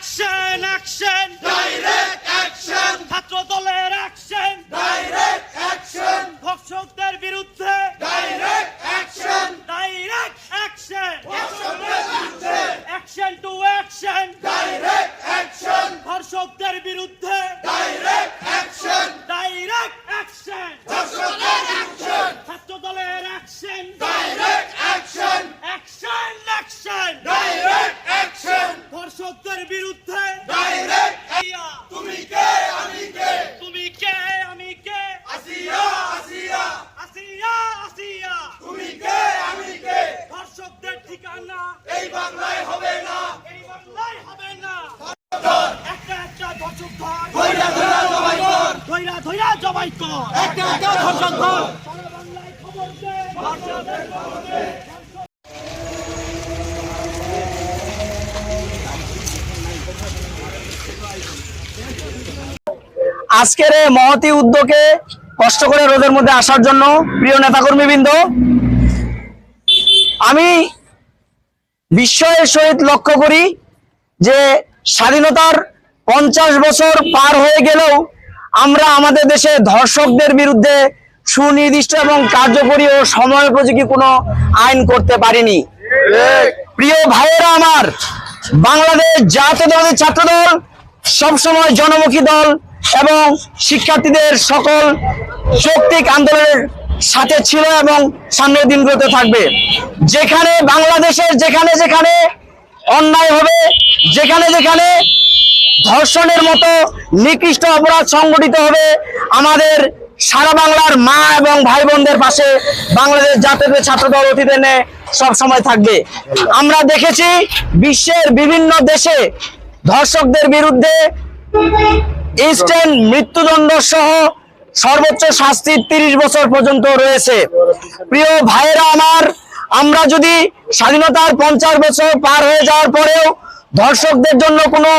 Action action direct action ছাত্র দলের action direct action ধর্ষকদের বিরুদ্ধে. ডাইরেক্ট অ্যাকশন ডাইরেক্ট অ্যাকশন ধর্ষকদের বিরুদ্ধে. Action to action direct action ধর্ষকদের বিরুদ্ধে ডাইরেক্ট অ্যাকশন ডাইরেক্ট অ্যাকশন ধর্ষকদের অ্যাকশন ছাত্র দলের action direct action action action direct action ধর্ষকদের বিরুদ্ধে ডাইরেক্ট ইয়া, তুমি কে আমি কে তুমি কে আমি কে আসিয়া আসিয়া আসিয়া আসিয়া তুমি কে আমি কে ধর্ষকদের ঠিকানা এই বাংলায় হবে না এই বাংলায় হবে না একটা একটা ধর্ষক ধর ধৈর্য ধরা জবাই কর ধৈরা আজকের এই মহতি উদ্যোগে কষ্ট করে রোদের মধ্যে আসার জন্য প্রিয় নেতাকর্মীবৃন্দ, আমি বিস্ময়ের সহিত লক্ষ্য করি যে স্বাধীনতার পঞ্চাশ বছর পার হয়ে গেলেও আমরা আমাদের দেশে ধর্ষকদের বিরুদ্ধে সুনির্দিষ্ট এবং কার্যকরী ও সময়োপযোগী কোনো আইন করতে পারিনি। প্রিয় ভাইয়েরা আমার, বাংলাদেশ জাতীয়তাবাদী ছাত্রদল, সবসময় জনমুখী দল এবং শিক্ষার্থীদের সকল শক্তিক আন্দোলনের সাথে ছিল এবং সামনের দিনগুলোতে থাকবে। যেখানে বাংলাদেশের যেখানে যেখানে অন্যায় হবে, যেখানে যেখানে ধর্ষণের মতো নিকৃষ্ট অপরাধ সংগঠিত হবে আমাদের সারা বাংলার মা এবং ভাই বোনদের পাশে বাংলাদেশ জাতীয় ছাত্র দল অতীতে সব সময় থাকবে। আমরা দেখেছি বিশ্বের বিভিন্ন দেশে ধর্ষকদের বিরুদ্ধে ইনস্ট্যান্ট মৃত্যুদণ্ড সহ সর্বোচ্চ শাস্তি তিরিশ বছর পর্যন্ত রয়েছে। প্রিয় ভাইয়েরা আমার, আমরা যদি স্বাধীনতার পঞ্চাশ বছর পার হয়ে যাওয়ার পরেও ধর্ষকদের জন্য কোনো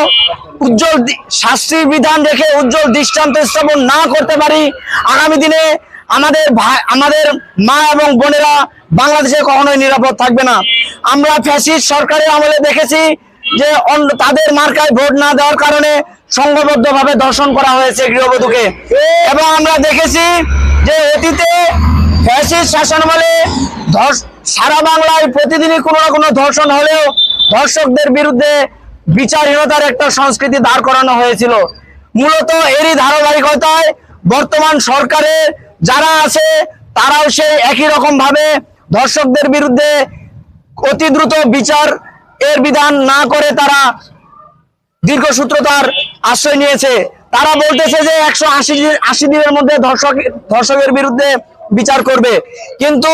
উজ্জ্বল দি- শাস্তির বিধান রেখে উজ্জ্বল দৃষ্টান্ত স্থাপন না করতে পারি, আগামী দিনে আমাদের আমাদের মা এবং বোনেরা বাংলাদেশে কখনোই নিরাপদ থাকবে না। আমরা ফ্যাসিস্ট সরকারের আমলে দেখেছি যে তাদের মার্কায় ভোট না দেওয়ার কারণে সংঘবদ্ধ ভাবে দর্শন করা হয়েছে গৃহবধূকে। এবং আমরা দেখেছি যে অতীতে ফ্যাসিস্ট শাসনামলে সারা বাংলায় প্রতিদিনই কোনো না কোনো ধর্ষণ হলেও ধর্ষকদের বিরুদ্ধে বিচারহীনতার একটা সংস্কৃতি দাঁড় করানো হয়েছিল। মূলত এরই ধারাবাহিকতায় বর্তমান সরকারের যারা আছে, তারাও সেই একই রকম ভাবে ধর্ষকদের বিরুদ্ধে অতি দ্রুত বিচার এর বিধান না করে তারা দীর্ঘসূত্রতার আশ্রয় নিয়েছে। তারা বলতেছে যে একশো আশি দিনের মধ্যে ধর্ষক, ধর্ষকের বিরুদ্ধে বিচার করবে। কিন্তু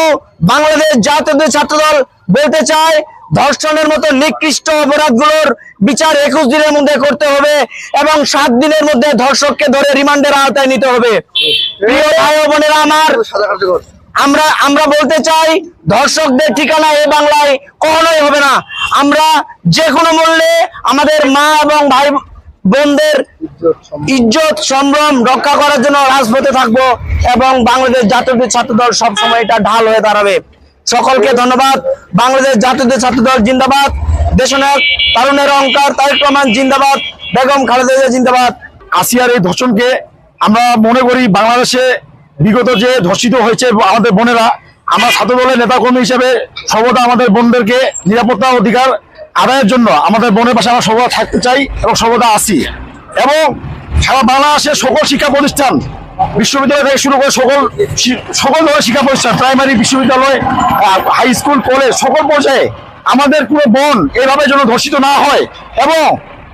বাংলাদেশ জাতীয় ছাত্রদল বলতে চায় ধর্ষণের মতো নিকৃষ্ট অপরাধগুলোর বিচার একুশ দিনের মধ্যে করতে হবে এবং সাত দিনের মধ্যে ধর্ষককে ধরে রিমান্ডের আওতায় নিতে হবে। আমার, আমরা আমরা বলতে চাই, ধর্ষকদের ঠিকানা এ বাংলায় কখনোই হবে না। আমরা যে কোনো মূল্যে আমাদের মা এবং ভাই বোনদের ইজ্জত, সম্ভ্রম রক্ষা করার জন্য রাজপথে থাকব এবং বাংলাদেশ জাতীয় ছাত্রদল সবসময় এটা ঢাল হয়ে দাঁড়াবে। সকলকে ধন্যবাদ। বাংলাদেশ জাতীয় ছাত্রদল জিন্দাবাদ। দেশনায়ক তারুণের অহংকার, তারেক রহমান জিন্দাবাদ। বেগম খালেদা জিন্দাবাদ। আসিয়ার এই ধর্ষণকে আমরা মনে করি বাংলাদেশে বিগত যে ধর্ষিত হয়েছে আমাদের বোনেরা, আমরা ছাত্র দলের নেতাকর্মী হিসেবে সর্বদা আমাদের বোনদেরকে নিরাপত্তা অধিকার আদায়ের জন্য আমাদের বোনের পাশে আমরা সর্বদা থাকতে চাই এবং সর্বদা আসি। এবং সারা বাংলাদেশের সকল শিক্ষা প্রতিষ্ঠান বিশ্ববিদ্যালয় থেকে শুরু করে সকল সকল ধরনের শিক্ষা প্রতিষ্ঠান, প্রাইমারি, বিশ্ববিদ্যালয় হাই স্কুল, কলেজ, সকল পর্যায়ে আমাদের কোনো বোন এইভাবে যেন ধর্ষিত না হয় এবং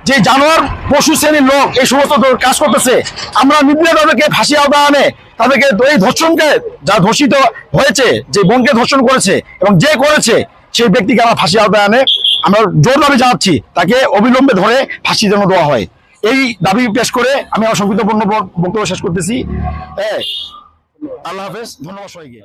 যে জানোয়ার পশু শ্রেণির লোক এই সমস্ত কাজ করতেছে, আমরা নির্দয় তাদেরকে ফাঁসি আওতায় আনে, তাদেরকে এই ধর্ষণকে যা ধর্ষিত হয়েছে, যে বোনকে ধর্ষণ করেছে এবং যে করেছে, সেই ব্যক্তিকে আমরা ফাঁসি আওতায় আনে। আমরা জোর দাবি জানাচ্ছি, তাকে অবিলম্বে ধরে ফাঁসি যেন দেওয়া হয়। এই দাবি পেশ করে আমি আমার সংক্ষিপ্তপূর্ণ বক্তব্য শেষ করতেছি। হ্যাঁ আল্লাহ হাফেজ, ধন্যবাদ সবাইকে।